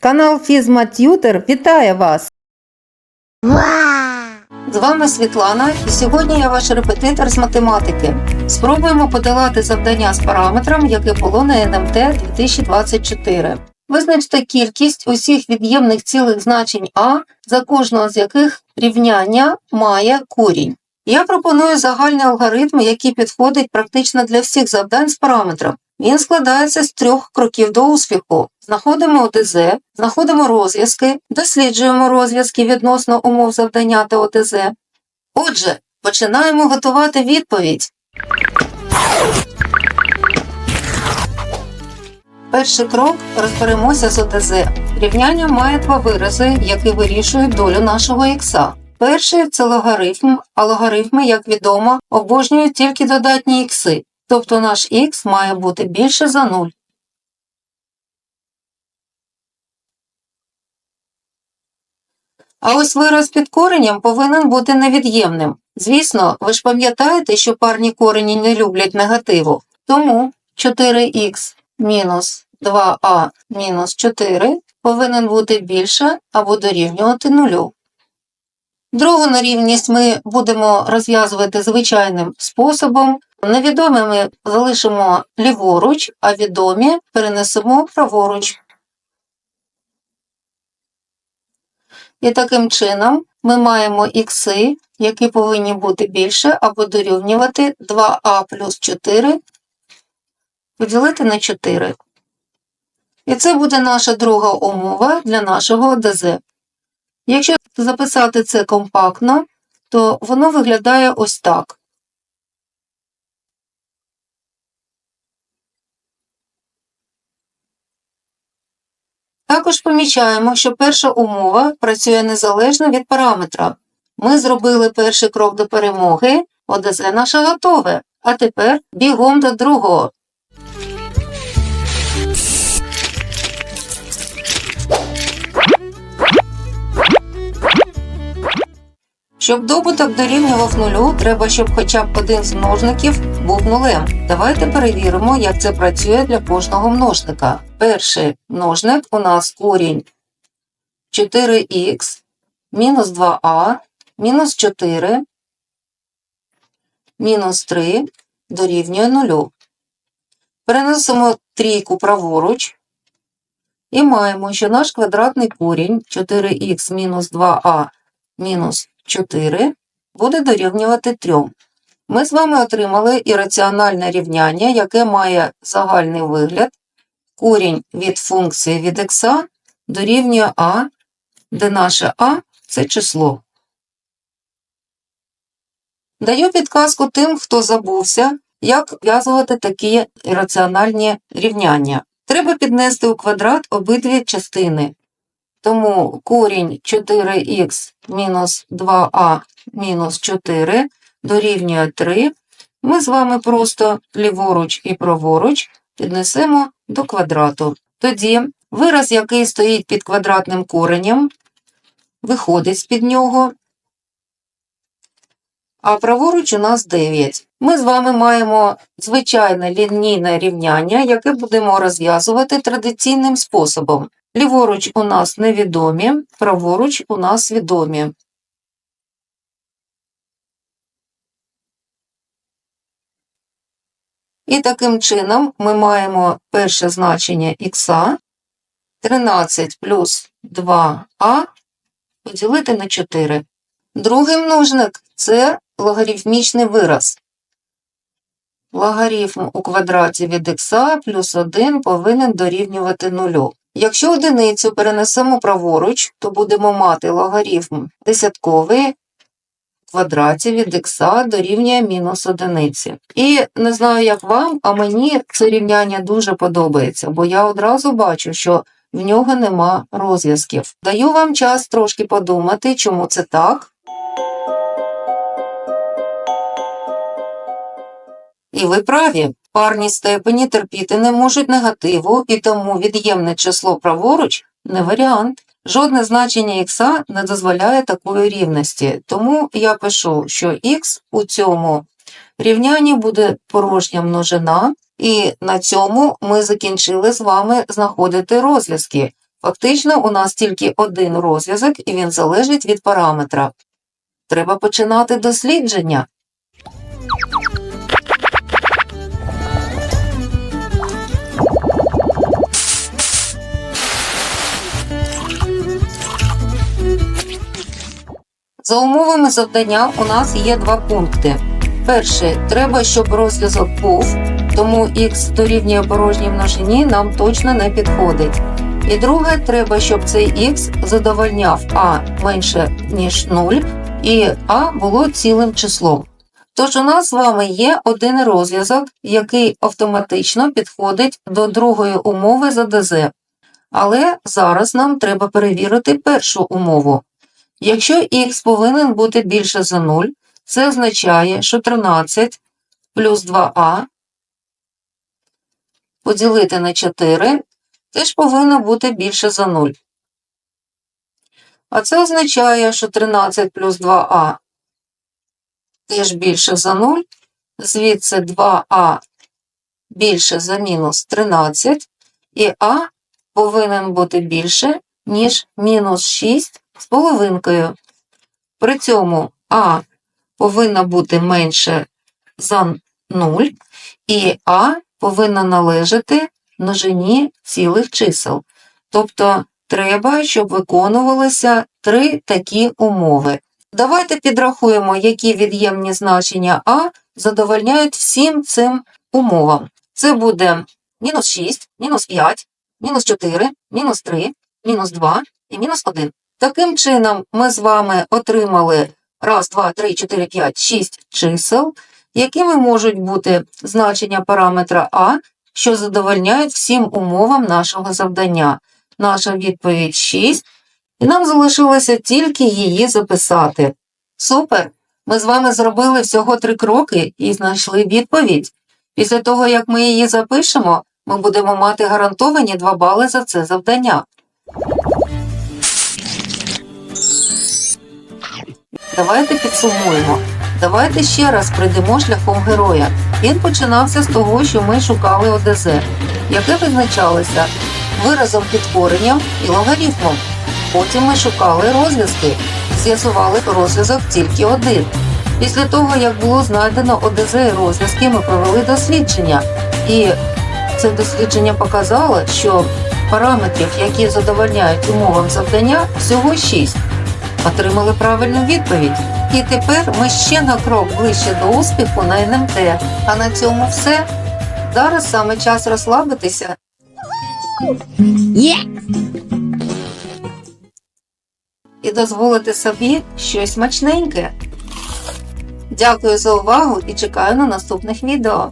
Канал Фізма Т'ютер вітає вас! З вами Світлана, і сьогодні я ваш репетитор з математики. Спробуємо подолати завдання з параметром, яке було на НМТ 2024. Визначте кількість усіх від'ємних цілих значень А, за кожного з яких рівняння має корінь. Я пропоную загальний алгоритм, який підходить практично для всіх завдань з параметром. Він складається з трьох кроків до успіху. Знаходимо ОТЗ, знаходимо розв'язки, досліджуємо розв'язки відносно умов завдання та ОТЗ. Отже, починаємо готувати відповідь. Перший крок розберемося з ОТЗ. Рівняння має два вирази, які вирішують долю нашого ікса. Перший це логарифм, а логарифми, як відомо, обожнюють тільки додатні ікси, тобто наш х має бути більше за 0. А ось вираз під коренем повинен бути невід'ємним. Звісно, ви ж пам'ятаєте, що парні корені не люблять негативу. Тому 4х мінус 2а мінус 4 повинен бути більше або дорівнювати нулю. Другу нерівність ми будемо розв'язувати звичайним способом. Невідомі ми залишимо ліворуч, а відомі перенесемо праворуч. І таким чином ми маємо ікси, які повинні бути більше або дорівнювати 2а плюс 4 поділити на 4. І це буде наша друга умова для нашого ОДЗ. Якщо записати це компактно, то воно виглядає ось так. Також помічаємо, що перша умова працює незалежно від параметра. Ми зробили перший крок до перемоги, ОДЗ наше готове, а тепер бігом до другого. Щоб добуток дорівнював нулю, треба, щоб хоча б один з множників був нулем. Давайте перевіримо, як це працює для кожного множника. Перший множник у нас корінь 4х мінус 2а мінус 4 мінус 3 дорівнює нулю. Переносимо трійку праворуч і маємо, що наш квадратний корінь 4х мінус 2а мінус 4 буде дорівнювати 3. Ми з вами отримали ірраціональне рівняння, яке має загальний вигляд. Корінь від функції від х дорівнює а, де наше а це число. Даю підказку тим, хто забувся, як в'язувати такі ірраціональні рівняння. Треба піднести у квадрат обидві частини. Тому корінь 4х мінус 2а мінус 4 дорівнює 3. Ми з вами просто ліворуч і праворуч піднесемо до квадрату. Тоді вираз, який стоїть під квадратним коренем, виходить з-під нього, а праворуч у нас 9. Ми з вами маємо звичайне лінійне рівняння, яке будемо розв'язувати традиційним способом. Ліворуч у нас невідомі, праворуч у нас відомі. І таким чином ми маємо перше значення х 13 плюс 2а поділити на 4. Другий множник це логарифмічний вираз. Логарифм у квадраті від х плюс 1 повинен дорівнювати нулю. Якщо одиницю перенесемо праворуч, то будемо мати логарифм десятковий в квадраті від х дорівнює мінус одиниці. І не знаю, як вам, а мені це рівняння дуже подобається, бо я одразу бачу, що в нього нема розв'язків. Даю вам час трошки подумати, чому це так. І ви праві, парні степені терпіти не можуть негативу, і тому від'ємне число праворуч не варіант. Жодне значення х не дозволяє такої рівності, тому я пишу, що х у цьому рівнянні буде порожня множина, і на цьому ми закінчили з вами знаходити розв'язки. Фактично, у нас тільки один розв'язок, і він залежить від параметра. Треба починати дослідження. За умовами завдання у нас є два пункти. Перший треба, щоб розв'язок був, тому х дорівнює порожній множині нам точно не підходить. І друге, треба, щоб цей х задовольняв а менше ніж 0 і а було цілим числом. Тож у нас з вами є один розв'язок, який автоматично підходить до другої умови за ДЗ. Але зараз нам треба перевірити першу умову. Якщо х повинен бути більше за 0, це означає, що 13 плюс 2а поділити на 4 теж повинно бути більше за 0. А це означає, що 13 плюс 2а теж більше за 0, звідси 2а більше за мінус 13, і а повинен бути більше, ніж мінус 6 з половинкою. При цьому а повинна бути менше за 0, і а повинна належати множині цілих чисел. Тобто треба, щоб виконувалися три такі умови. Давайте підрахуємо, які від'ємні значення а задовольняють всім цим умовам. Це буде мінус 6, мінус 5, мінус 4, мінус 3, мінус 2 і мінус 1. Таким чином, ми з вами отримали 1, 2, 3, 4, 5, 6 чисел, якими можуть бути значення параметра А, що задовольняють всім умовам нашого завдання. Наша відповідь 6, і нам залишилося тільки її записати. Супер! Ми з вами зробили всього три кроки і знайшли відповідь. Після того, як ми її запишемо, ми будемо мати гарантовані 2 бали за це завдання. Давайте підсумуємо. Давайте ще раз прийдемо шляхом героя. Він починався з того, що ми шукали ОДЗ, яке визначалося виразом підтворенням і логарифмом. Потім ми шукали розв'язки, з'ясували розв'язок тільки один. Після того, як було знайдено ОДЗ і розв'язки, ми провели дослідження. І це дослідження показало, що параметрів, які задовольняють умовам завдання, всього 6 отримали правильну відповідь. І тепер ми ще на крок ближче до успіху на НМТ. А на цьому все. Зараз саме час розслабитися Є! і дозволити собі щось смачненьке. Дякую за увагу і чекаю на наступних відео.